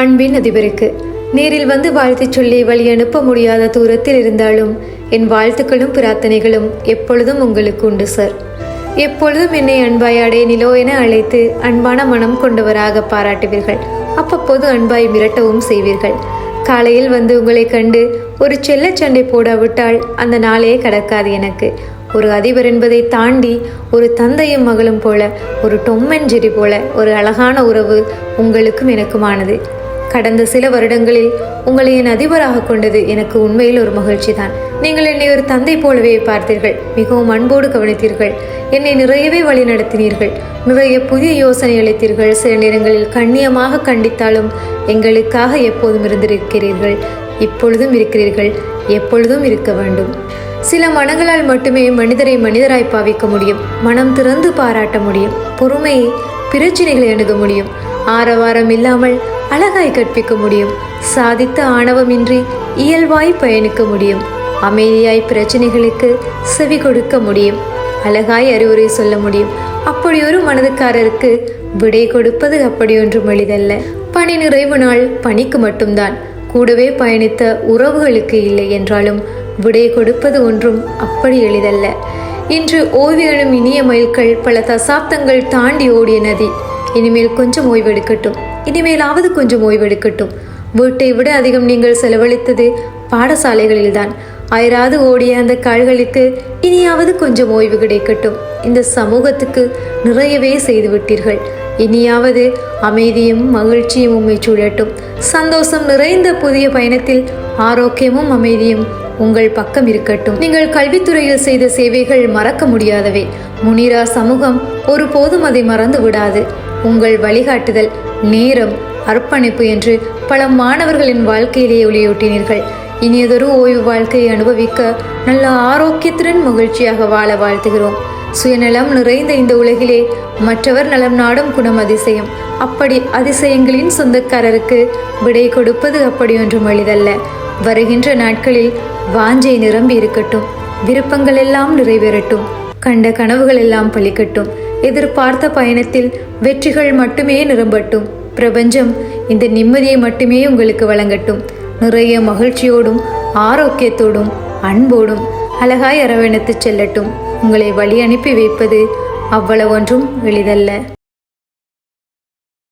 அன்பின் அதிபருக்கு நேரில் வந்து வாழ்த்துச் சொல்லி வழி அனுப்ப முடியாத தூரத்தில் இருந்தாலும் என் வாழ்த்துக்களும் பிரார்த்தனைகளும் எப்பொழுதும் உங்களுக்கு உண்டு சார். எப்பொழுதும் என்னை அன்பாய் அடே நிலோ என அழைத்து அன்பான மனம் கொண்டவராக பாராட்டுவீர்கள். அப்பப்போது அன்பாய் மிரட்டவும் செய்வீர்கள். காலையில் வந்து உங்களை கண்டு ஒரு செல்லச் சண்டை போடாவிட்டால் அந்த நாளே கடக்காது எனக்கு. ஒரு அதிபர் என்பதை தாண்டி ஒரு தந்தையும் மகளும் போல ஒரு டொம்மன் போல ஒரு அழகான உறவு உங்களுக்கும் எனக்குமானது. கடந்த சில வருடங்களில் உங்களை என் அதிபராக கொண்டது எனக்கு உண்மையில் ஒரு மகிழ்ச்சி தான் நீங்கள் என்னை ஒரு தந்தை போலவே பார்த்தீர்கள். மிகவும் அன்போடு கவனித்தீர்கள். என்னை நிறையவே வழி நடத்தினீர்கள். நிறைய புதிய யோசனை அளித்தீர்கள். சில நேரங்களில் கண்ணியமாக கண்டித்தாலும் எங்களுக்காக எப்போதும் இருந்திருக்கிறீர்கள். இப்பொழுதும் இருக்கிறீர்கள். எப்பொழுதும் இருக்க வேண்டும். சில மனங்களால் மட்டுமே மனிதரை மனிதராய் பாவிக்க முடியும். மனம் திறந்து பாராட்ட முடியும். பொறுமையை பிரச்சினைகளை அணுக முடியும். ஆரவாரம் இல்லாமல் அழகாய் கற்பிக்க முடியும். சாதித்த ஆணவமின்றி இயல்பாய் பயணிக்க முடியும். அமைதியாய் பிரச்சனைகளுக்கு செவி கொடுக்க முடியும். அழகாய் அறிவுரை சொல்ல முடியும். அப்படி ஒரு மனதுக்காரருக்கு விடை கொடுப்பது அப்படியொன்றும் எளிதல்ல. பணி நிறைவு நாள் பணிக்கு மட்டும்தான். கூடவே பயணித்த உறவுகளுக்கு இல்லை என்றாலும் விடை கொடுப்பது ஒன்றும் அப்படி எளிதல்ல. இன்று ஓவியனும் இனிய மயில்கள் பல தசாப்தங்கள் தாண்டி ஓடிய நதி. இனிமேல் கொஞ்சம் ஓய்வெடுக்கட்டும். இனிமேலாவது கொஞ்சம் ஓய்வெடுக்கட்டும். வீட்டை விட அதிகம் நீங்கள் செலவழித்தது பாடசாலைகளில்தான். அயராது ஓடிய அந்த கால்களுக்கு இனியாவது கொஞ்சம் ஓய்வு கிடைக்கட்டும். இந்த சமூகத்துக்கு நிறையவே செய்து விட்டீர்கள் இனியாவது அமைதியும் மகிழ்ச்சியும் உண்மை சூழட்டும். சந்தோஷம் நிறைந்த புதிய பயணத்தில் ஆரோக்கியமும் அமைதியும் உங்கள் பக்கம் இருக்கட்டும். நீங்கள் கல்வித்துறையில் செய்த சேவைகள் மறக்க முடியாதவை. முனிரா சமூகம் ஒருபோதும் அதை மறந்து விடாது உங்கள் வழிகாட்டுதல் நேரம் அர்ப்பணிப்பு என்று பல மாணவர்களின் வாழ்க்கையிலேயே ஒளியூட்டினீர்கள். இனியதொரு ஓய்வு வாழ்க்கையை அனுபவிக்க நல்ல ஆரோக்கியத்துடன் மகிழ்ச்சியாக வாழ வாழ்த்துகிறோம். சுயநலம் நிறைந்த இந்த உலகிலே மற்றவர் நலம் நாடும் குணம் அதிசயம். அப்படி அதிசயங்களின் சொந்தக்காரருக்கு விடை கொடுப்பது அப்படியொன்றும் எளிதல்ல. வருகின்ற நாட்களில் வாஞ்சை நிரம்பி இருக்கட்டும். விருப்பங்கள் எல்லாம் நிறைவேறட்டும். கண்ட கனவுகள் எல்லாம் பலிக்கட்டும் எதிர்பார்த்த பயணத்தில் வெற்றிகள் மட்டுமே நிரம்பட்டும். பிரபஞ்சம் இந்த நிம்மதியை மட்டுமே உங்களுக்கு வழங்கட்டும். நிறைய மகிழ்ச்சியோடும் ஆரோக்கியத்தோடும் அன்போடும் அழகாய் அரவணைத்து செல்லட்டும். உங்களை வழி அனுப்பி வைப்பது அவ்வளவொன்றும் எளிதல்ல.